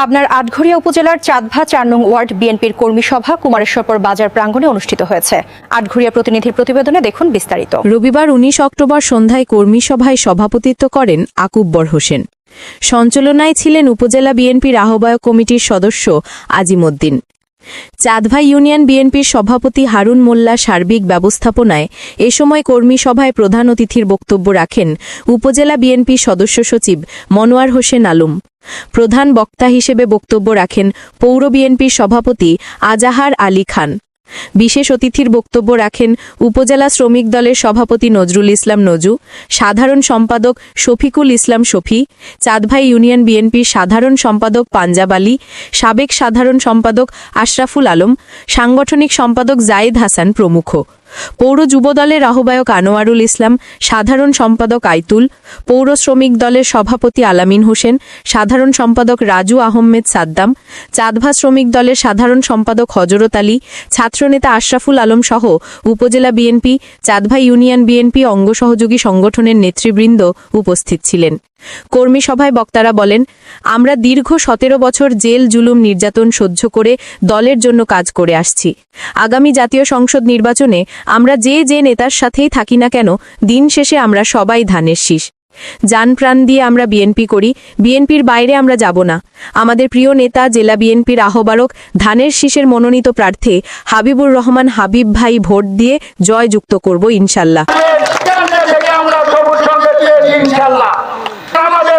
পাবনার আটঘরিয়া উপজেলার চাঁদভা চার নং ওয়ার্ড বিএনপির কর্মী সভা কুমারেশ্বরপুর বাজার প্রাঙ্গণে অনুষ্ঠিত হয়েছে। আটঘরিয়া প্রতিনিধির প্রতিবেদনে দেখুন বিস্তারিত। রবিবার উনিশ অক্টোবর সন্ধ্যায় কর্মী সভায় সভাপতিত্ব করেন আকুব্বর হোসেন। সঞ্চালনায় ছিলেন উপজেলা বিএনপির আহ্বায়ক কমিটির সদস্য আজিমুদ্দিন। চাঁদভাই ইউনিয়ন বিএনপির সভাপতি হারুন মোল্লা সার্বিক ব্যবস্থাপনায় এ সময় কর্মী সভায় প্রধান অতিথির বক্তব্য রাখেন উপজেলা বিএনপি সদস্য সচিব মনোয়ার হোসেন আলম। প্রধান বক্তা হিসেবে বক্তব্য রাখেন পৌর বিএনপির সভাপতি আজাহার আলী খান। বিশেষ অতিথির বক্তব্য রাখেন উপজেলা শ্রমিক দলের সভাপতি নজরুল ইসলাম নজু, সাধারণ সম্পাদক শফিকুল ইসলাম শফি, চাঁদভাই ইউনিয়ন বিএনপির সাধারণ সম্পাদক পাঞ্জাব আলী, সাবেক সাধারণ সম্পাদক আশরাফুল আলম, সাংগঠনিক সম্পাদক জায়েদ হাসান প্রমুখ। পৌর যুবদলের আহ্বায়ক আনোয়ারুল ইসলাম, সাধারণ সম্পাদক আইতুল, পৌর শ্রমিক দলের সভাপতি আলামিন হোসেন, সাধারণ সম্পাদক রাজু আহমেদ সাদ্দাম, চাঁদভা শ্রমিক দলের সাধারণ সম্পাদক হজরত আলী, ছাত্রনেতা আশরাফুল আলম সহ উপজেলা বিএনপি, চাঁদভা ইউনিয়ন বিএনপি অঙ্গ সহযোগী সংগঠনের নেতৃবৃন্দ উপস্থিত ছিলেন। কর্মী সভায় বক্তারা বলেন, আমরা দীর্ঘ সতেরো বছর জেল, জুলুম, নির্যাতন সহ্য করে দলের জন্য কাজ করে আসছি। আগামী জাতীয় সংসদ নির্বাচনে আমরা যে যে নেতার সাথেই থাকি না কেন, দিন শেষে আমরা সবাই ধানের শীষ। প্রাণ দিয়ে আমরা বিএনপি করি, বিএনপির বাইরে আমরা যাব না। আমাদের প্রিয় নেতা, জেলা বিএনপির আহ্বারক ধানের শীষের মনোনীত প্রার্থী হাবিবুর রহমান হাবিব ভাই ভোট দিয়ে জয়যুক্ত করব ইনশাল্লাহ কেন্দ্রে থেকে আমরা সবুজ সঙ্গে পেয়েছি ইনশাল্লাহ আমাদের